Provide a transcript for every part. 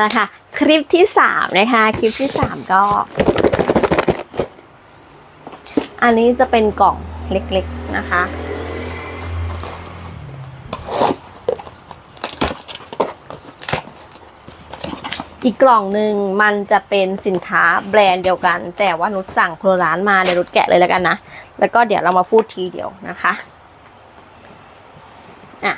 แล้วค่ะ คลิปที่สามนะคะ คลิปที่สามก็ อันนี้จะเป็นกล่องเล็กๆนะคะ อีกกล่องหนึ่งมันจะเป็นสินค้าแบรนด์เดียวกัน แต่ว่านุชสั่งโครร้านมาเดี๋ยวนุชแกะเลยแล้วกันนะ แล้วก็เดี๋ยวเรามาพูดทีเดียวนะคะอะ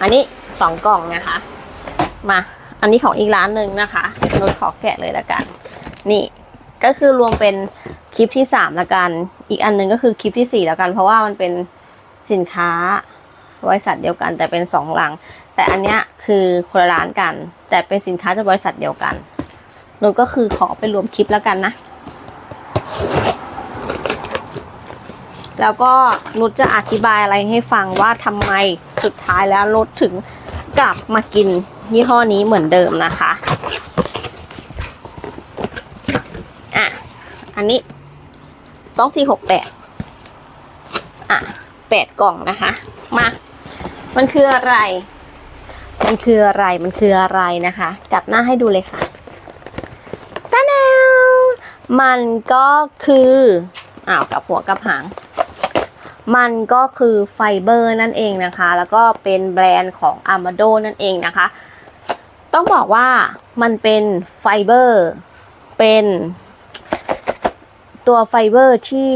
อันนี้สองกล่องนะคะ มา อันนี้ของอีกร้านหนึ่งนะคะนุชขอแกะเลยแล้วกัน นี่ก็คือรวมเป็นคลิปที่สามละกัน อีกอันหนึ่งก็คือคลิปที่สี่แล้วกัน เพราะว่ามันเป็นสินค้าบริษัทเดียวกัน แต่เป็นสองหลัง แต่อันเนี้ยคือคนละร้านกัน แต่เป็นสินค้าจากบริษัทเดียวกันนุชก็คือขอไปรวมคลิปแล้วกันนะแล้วก็นุชจะอธิบายอะไรให้ฟังว่าทำไมสุดท้ายแล้วนุชถึงกลับมากิน ยี่ห้อนี้เหมือนเดิมนะคะอะอันนี้สองสี่หกแปดอะแปดกล่องนะคะ มา มันคืออะไร มันคืออะไรมันคืออะไรนะคะ กลับหน้าให้ดูเลยค่ะตาแนวมันก็คืออ้าวกับหัวกับหาง มันก็คือไฟเบอร์นั่นเองนะคะ แล้วก็เป็นแบรนด์ของ a r m a d o นั่นเองนะคะ ต้องบอกว่ามันเป็นไฟเบอร์ เป็นตัวไฟเบอร์ที่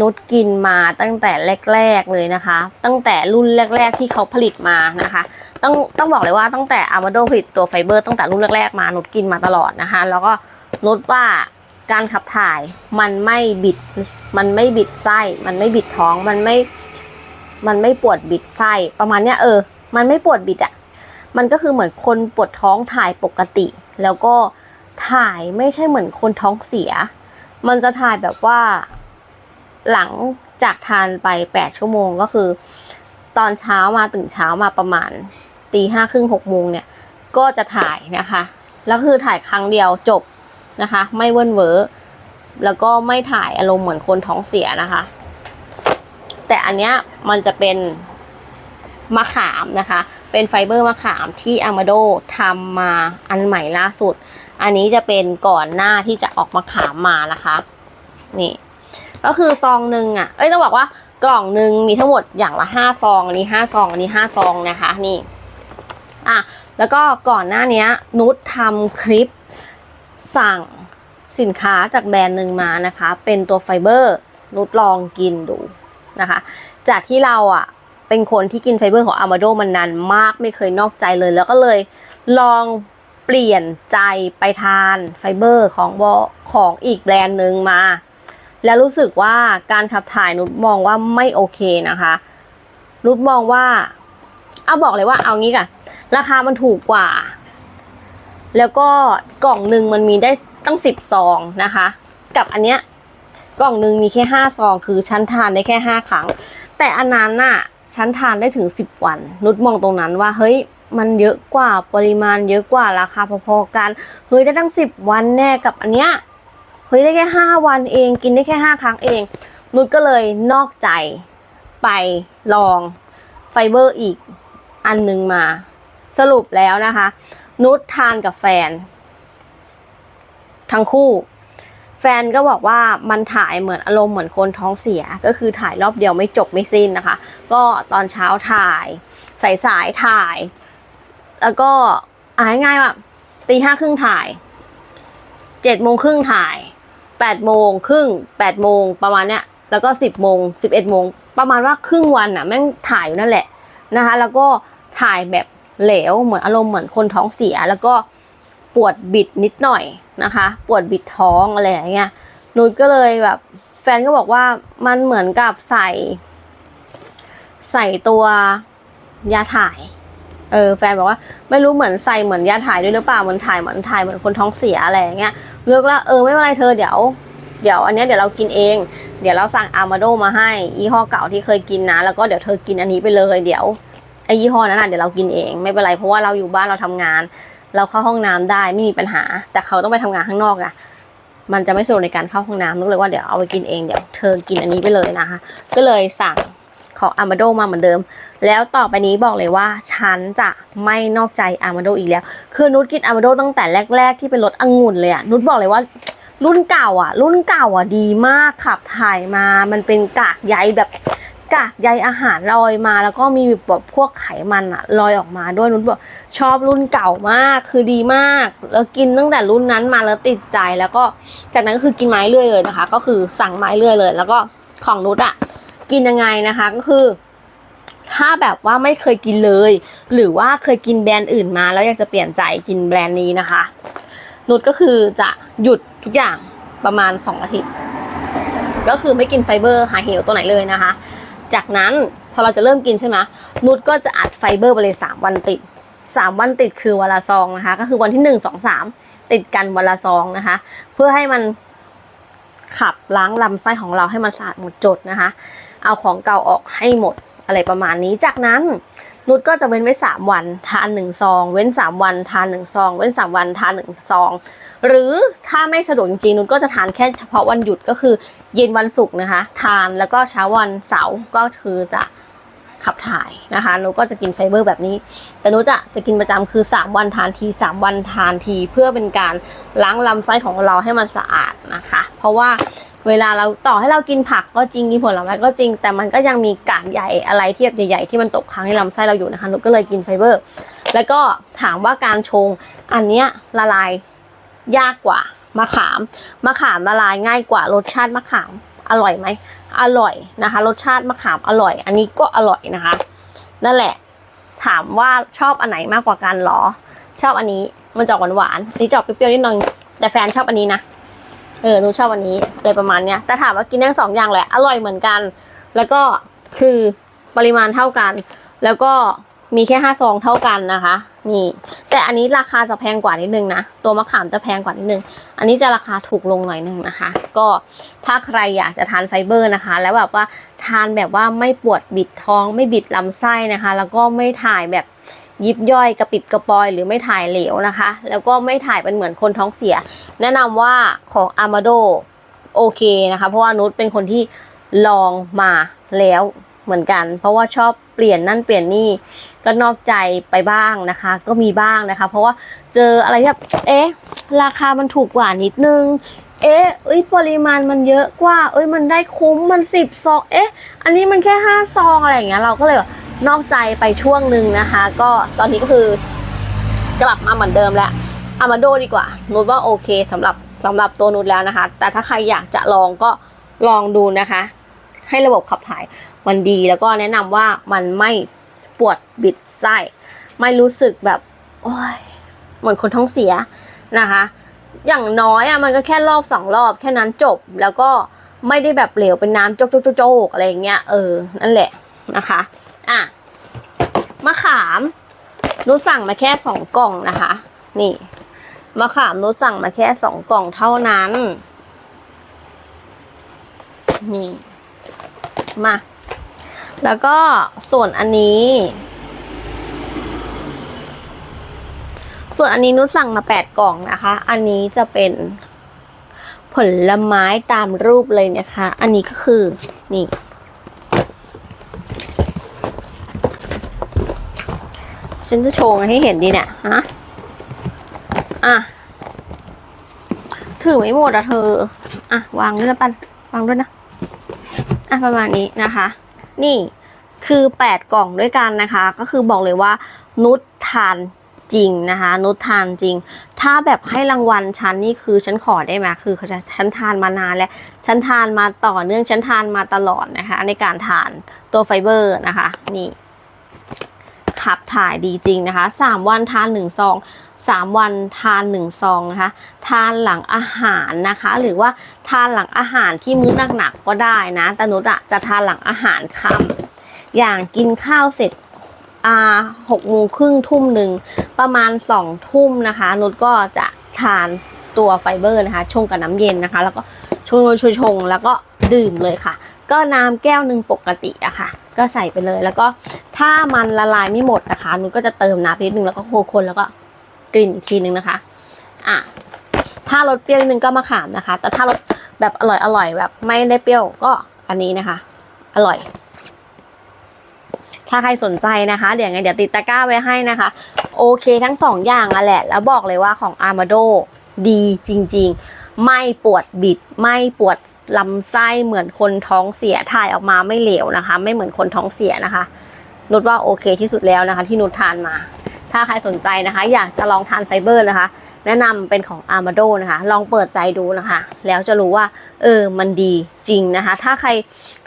นุชกินมาตั้งแต่แรก ๆเลยนะคะ ตั้งแต่รุ่นแรก ๆ ที่เขาผลิตมานะคะ ต้องต้องบอกเลยว่าตั้งแต่ a r m a d o ผลิตตัวไฟเบอร์ตั้งแต่รุ่นแรกๆมานุชกินมาตลอดนะคะ แล้วก็นุชว่าการขับถ่ายมันไม่บิด มันไม่บิดไส้ มันไม่บิดท้อง มันไม่ มันไม่ปวดบิดไส้ ประมาณเนี้ยเออ มันไม่ปวดบิดอะ่ะ มันก็คือเหมือนคนปวดท้องถ่ายปกติ แล้วก็ถ่ายไม่ใช่เหมือนคนท้องเสีย มันจะถ่ายแบบว่า หลังจากทานไปแปดชั่วโมงก็คือ ตอนเช้ามาตื่นเช้ามาประมาณตีห้าครึ่งหกโมงเนี่ย ก็จะถ่ายนะคะ แล้วคือถ่ายครั้งเดียวจบนะคะ ไม่เวิ้นเวอร์แล้วก็ไม่ถ่ายอารมณ์เหมือนคนท้องเสียนะคะ แต่อันเนี้ยมันจะเป็นมะขามนะคะ เป็นไฟเบอร์มะขามที่อามาโดทำมาอันใหม่ล่าสุด อันนี้จะเป็นก่อนหน้าที่จะออกมะขามมานะคะ นี่ ก็คือซองหนึ่งอะ เอ้ยต้องบอกว่ากล่องหนึ่งมีทั้งหมดอย่างละห้าซองอันนี้ห้าซองอันนี้ห้าซองนะคะ นี่ อะแล้วก็ก่อนหน้านี้นุชทำคลิปสั่งสินค้าจากแบรนด์หนึ่งมานะคะ เป็นตัวไฟเบอร์นุชลองกินดูนะคะ จากที่เราอะ เป็นคนที่กินไฟเบอร์ของอามาโดมันนานมากไม่เคยนอกใจเลย แล้วก็เลยลองเปลี่ยนใจไปทานไฟเบอร์ของบของอีกแบรนด์หนึ่งมา แล้วรู้สึกว่าการขับถ่ายนุชมองว่าไม่โอเคนะคะนุชมองว่าเอาบอกเลยว่าเอางี้ก่ะราคามันถูกกว่า แล้วก็กล่องหนึ่งมันมีได้ตั้งสิบซองนะคะ กับอันเนี้ยกล่องหนึ่งมีแค่ห้าซอง คือฉันทานได้แค่ห้าครั้ง แต่อันนั้นน่ะ ฉันทานได้ถึงสิบวัน นุชมองตรงนั้นว่าเฮ้ยมันเยอะกว่าปริมาณเยอะกว่าราคาพอๆกันเฮ้ยได้ตั้งสิบวันแน่กับอันเนี้ยเฮ้ยได้แค่ห้าวันเอง กินได้แค่ห้าครั้งเอง นุชก็เลยนอกใจไปลองไฟเบอร์อีกอันหนึ่งมา สรุปแล้วนะคะ นุชทานกับแฟน ทั้งคู่ แฟนก็บอกว่ามันถ่ายเหมือนอารมณ์เหมือนคนท้องเสีย ก็คือถ่ายรอบเดียวไม่จบไม่สิ้นนะคะ ก็ตอนเช้าถ่าย สายสายถ่าย แล้วก็อ่านง่ายว่าตีห้าครึ่งถ่ายเจ็ดโมงครึ่งถ่ายแปดโมงครึ่งแปดโมงประมาณเนี้ยแล้วก็สิบโมงสิบเอ็ดโมงประมาณว่าครึ่งวันน่ะแม่งถ่ายอยู่นั่นแหละนะคะ แล้วก็ถ่ายแบบเหลวเหมือนอารมณ์เหมือนคนท้องเสีย แล้วก็ปวดบิดนิดหน่อย นะคะ ปวดบิดท้องอะไรอย่างเงี้ยนุชก็เลยแบบแฟนก็บอกว่ามันเหมือนกับใส่ ใส่ตัวยาถ่าย เออแฟนบอกว่าไม่รู้เหมือนใส่เหมือนยาถ่ายด้วยหรือเปล่าเหมือนถ่ายเหมือนถ่ายเหมือนคนท้องเสียอะไรอย่างเงี้ยเลือกแล้วเออไม่เป็นไรเธอเดี๋ยว เดี๋ยวอันเนี้ยเดี๋ยวเรากินเอง เดี๋ยวเราสั่งอามาโดมาให้ยี่ห้อเก่าที่เคยกินนะ แล้วก็เดี๋ยวเธอกินอันนี้ไปเลยเดี๋ยวไอ้ยี่ห้อนั้นน่ะเดี๋ยวเรากินเองไม่เป็นไรเพราะว่าเราอยู่บ้านเราทำงาน เราเข้าห้องน้ำได้ไม่มีปัญหา แต่เขาต้องไปทำงานข้างนอกอะมันจะไม่สะดวกในการเข้าห้องน้ำนุกเลยว่าเดี๋ยวเอาไปกินเองเดี๋ยวเธอกินอันนี้ไปเลยนะคะ ก็เลยสั่งของอามาโดมาเหมือนเดิม แล้วต่อไปนี้บอกเลยว่าฉันจะไม่นอกใจอามาโดอีกแล้ว คือนุชกินอามาโดตั้งแต่แรก ๆ ที่เป็นรสองุ่นเลยอะนุชบอกเลยว่ารุ่นเก่าอะ รุ่นเก่าอะดีมากขับถ่ายมามันเป็นกากใยแบบ กากใยอาหารลอยมา แล้วก็มีแบบพวกไขมันอะลอยออกมาด้วยนุชบอกชอบรุ่นเก่ามากคือดีมาก แล้วกินตั้งแต่รุ่นนั้นมาแล้วติดใจแล้วก็จากนั้นก็คือกินไม้เรื่อยเลยนะคะ ก็คือสั่งไม้เรื่อยเลย แล้วก็ของนุชอะกินยังไงนะคะก็คือ ถ้าแบบว่าไม่เคยกินเลย หรือว่าเคยกินแบรนด์อื่นมา แล้วอยากจะเปลี่ยนใจกินแบรนด์นี้นะคะ นุชก็คือจะหยุดทุกอย่างประมาณ 2 อาทิตย์ ก็คือไม่กินไฟเบอร์หาเหวตัวไหนเลยนะคะ จากนั้นพอเราจะเริ่มกินใช่ไหมนุชก็จะอัดไฟเบอร์ไปเลย3วันติด 3 วันติดคือวันละซองนะคะ ก็คือวันที่ 1 2 3 ติดกันวันละซองนะคะ เพื่อให้มันขับล้างลำไส้ของเราให้มันสะอาดหมดจดนะคะ เอาของเก่าออกให้หมดอะไรประมาณนี้ จากนั้นนุชก็จะเว้นไว้ 3 วันทาน1ซอง เว้น 3 วันทาน1ซอง เว้น 3 วันทาน1ซอง หรือถ้าไม่สะดวกจริงๆนุชก็จะทานแค่เฉพาะวันหยุดก็คือ เย็นวันศุกร์นะคะ ทานแล้วก็เช้าวันเสาร์ก็คือจะขับถ่ายนะคะนุก็จะกินไฟเบอร์แบบนี้ แต่นุจะจะกินประจำคือ 3 วันทานที 3 วันทานที เพื่อเป็นการล้างลำไส้ของเราให้มันสะอาดนะคะ เพราะว่าเวลาเราต่อให้เรากินผักก็จริงกินผลไม้ก็จริง แต่มันก็ยังมีกากใยอะไรที่แบบใหญ่ๆที่มันตกค้างในลำไส้เราอยู่นะคะนุก็เลยกินไฟเบอร์ แล้วก็ถามว่าการชงอันเนี้ยละลาย ยากกว่ามะขาม มะขามละลายง่ายกว่ารสชาติมะขามอร่อยไหมอร่อยนะคะ รสชาติมะขามอร่อย อันนี้ก็อร่อยนะคะ นั่นแหละ ถามว่าชอบอันไหนมากกว่ากันหรอ ชอบอันนี้มันจะอกหวานๆอันนี้จอกเปรี้ยวๆนิดนึงแต่แฟนชอบอันนี้นะเออหนูชอบอันนี้อะไรประมาณเนี้ยแต่ถามว่ากินทั้งสองอย่างแหละอร่อยเหมือนกัน แล้วก็คือปริมาณเท่ากัน แล้วก็มีแค่ห้าซองเท่ากันนะคะ นี่ แต่อันนี้ราคาจะแพงกว่านิดนึงนะ ตัวมะขามจะแพงกว่านิดนึง อันนี้จะราคาถูกลงหน่อยนึงนะคะ ก็ถ้าใครอยากจะทานไฟเบอร์นะคะ แล้วแบบว่าทานแบบว่าไม่ปวดบิดท้อง ไม่บิดลำไส้นะคะ แล้วก็ไม่ถ่ายแบบยิบย่อยกระปิดกระปอยหรือไม่ถ่ายเหลวนะคะ แล้วก็ไม่ถ่ายเป็นเหมือนคนท้องเสีย แนะนำว่าของอามาโดโอเคนะคะ เพราะว่านุชเป็นคนที่ลองมาแล้วเหมือนกัน เพราะว่าชอบ เปลี่ยนนั่นเปลี่ยนนี่ก็นอกใจไปบ้างนะคะ ก็มีบ้างนะคะ เพราะว่าเจออะไรที่แบบเอ๊ะ ราคามันถูกกว่านิดนึง เอ๊ะเอ้ยปริมาณมันเยอะกว่า เอ้ยมันได้คุ้มมันสิบซองเอ๊ะ อันนี้มันแค่ห้าซองอะไรอย่างเงี้ยเราก็เลยแบบนอกใจไปช่วงหนึ่งนะคะ ก็ตอนนี้ก็คือกลับมาเหมือนเดิมแล้วอามาโดดีกว่านุชว่าโอเคสำหรับสำหรับตัวนุชแล้วนะคะ แต่ถ้าใครอยากจะลองก็ลองดูนะคะ ให้ระบบขับถ่าย มันดีแล้วก็แนะนำว่ามันไม่ปวดบิดไส้ไม่รู้สึกแบบโอ้ยเหมือนคนท้องเสียนะคะ อย่างน้อยอะมันก็แค่รอบสองรอบแค่นั้นจบแล้วก็ไม่ได้แบบเหลวเป็นน้ำโจกโจกโจกโจกอะไรอย่างเงี้ยเออนั่นแหละนะคะอะมะขามนุสั่งมาแค่สองกล่องนะคะ นี่มะขามนุสั่งมาแค่สองกล่องเท่านั้น นี่ มา แล้วก็ส่วนอันนี้ ส่วนอันนี้นุชสั่งมาแปดกล่องนะคะ อันนี้จะเป็นผลไม้ตามรูปเลยนะคะ อันนี้ก็คือนี่ ฉันจะโชว์ให้เห็นดีเนี่ยฮะอะ ถือไม่หมดอะเธอ อะ วางด้วยนะปัน วางด้วยนะ อะ ประมาณนี้นะคะ นี่คือแปดกล่องด้วยกันนะคะ ก็คือบอกเลยว่านุชทานจริงนะคะ นุชทานจริง ถ้าแบบให้รางวัลฉันนี่คือฉันขอได้ไหมคือฉันทานมานานแล้วฉันทานมาต่อเนื่องฉันทานมาตลอดนะคะ ในการทานตัวไฟเบอร์นะคะ นี่ ขับถ่ายดีจริงนะคะสามวันทานหนึ่งซองสามวันทานหนึ่งซองนะคะ ทานหลังอาหารนะคะ หรือว่าทานหลังอาหารที่มื้อหนักๆก็ได้นะแต่นุชอะจะทานหลังอาหารค่ำอย่างกินข้าวเสร็จอ่าหกโมงครึ่งทุ่มหนึ่งประมาณสองทุ่มนะคะนุชก็จะทานตัวไฟเบอร์นะคะ ชงกับน้ำเย็นนะคะ แล้วก็ชงชงชงแล้วก็ดื่มเลยค่ะ ก็น้ำแก้วหนึ่งปกติอะค่ะ ก็ใส่ไปเลย แล้วก็ถ้ามันละลายไม่หมดนะคะนุชก็จะเติมน้ำนิดนึงแล้วก็โคคนแล้วก็กลิ่นอีกทีนึงนะคะ อะถ้ารสเปรี้ยวนิดนึงก็มะขามนะคะ แต่ถ้ารสแบบอร่อยอร่อยแบบไม่ได้เปรี้ยวก็อันนี้นะคะ อร่อย ถ้าใครสนใจนะคะ เดี๋ยวไงเดี๋ยวติดตะกร้าไว้ให้นะคะ โอเคทั้งสองอย่างอะแหละ แล้วบอกเลยว่าของ Armado ดีจริง ๆ ไม่ปวดบิด ไม่ปวดลำไส้เหมือนคนท้องเสียถ่ายออกมาไม่เหลวนะคะ ไม่เหมือนคนท้องเสียนะคะนุชว่าโอเคที่สุดแล้วนะคะ ที่นุชทานมา ถ้าใครสนใจนะคะ อยากจะลองทานไฟเบอร์นะคะ แนะนำเป็นของ Armado นะคะ ลองเปิดใจดูนะคะ แล้วจะรู้ว่า เออมันดีจริงนะคะ ถ้าใคร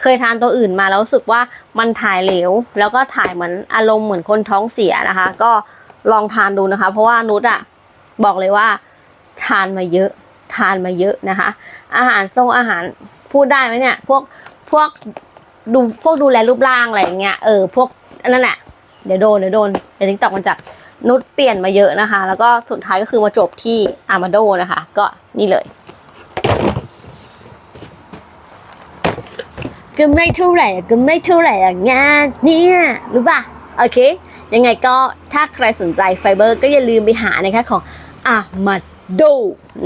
เคยทานตัวอื่นมาแล้วรู้สึกว่ามันถ่ายเหลว แล้วก็ถ่ายเหมือนอารมณ์เหมือนคนท้องเสียนะคะ ก็ลองทานดูนะคะ เพราะว่านุชอะบอกเลยว่าทานมาเยอะ ทานมาเยอะนะคะ อาหารทรงอาหารพูดได้ไหมเนี่ย พวกพวกดูพวกดูแลรูปร่างอะไรอย่างเงี้ยเออพวกนั่นแหละเดี๋ยวโดนเดี๋ยวโดนเดี๋ยวทิกตอกมันจับนุชเปลี่ยนมาเยอะนะคะ แล้วก็สุดท้ายก็คือมาจบที่อามาโดนะคะ ก็นี่เลยก็ไม่เท่าไหร่ก็ไม่เท่าไหร่อะงานเนี่ยรู้ป่ะโอเค ยังไงก็ถ้าใครสนใจไฟเบอร์ก็อย่าลืมไปหานะคะของอามาโด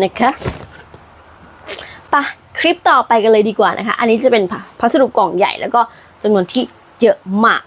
นะคะปะคลิปต่อไปกันเลยดีกว่านะคะ อันนี้จะเป็นพัสดุกล่องใหญ่แล้วก็จำนวนที่เยอะมาก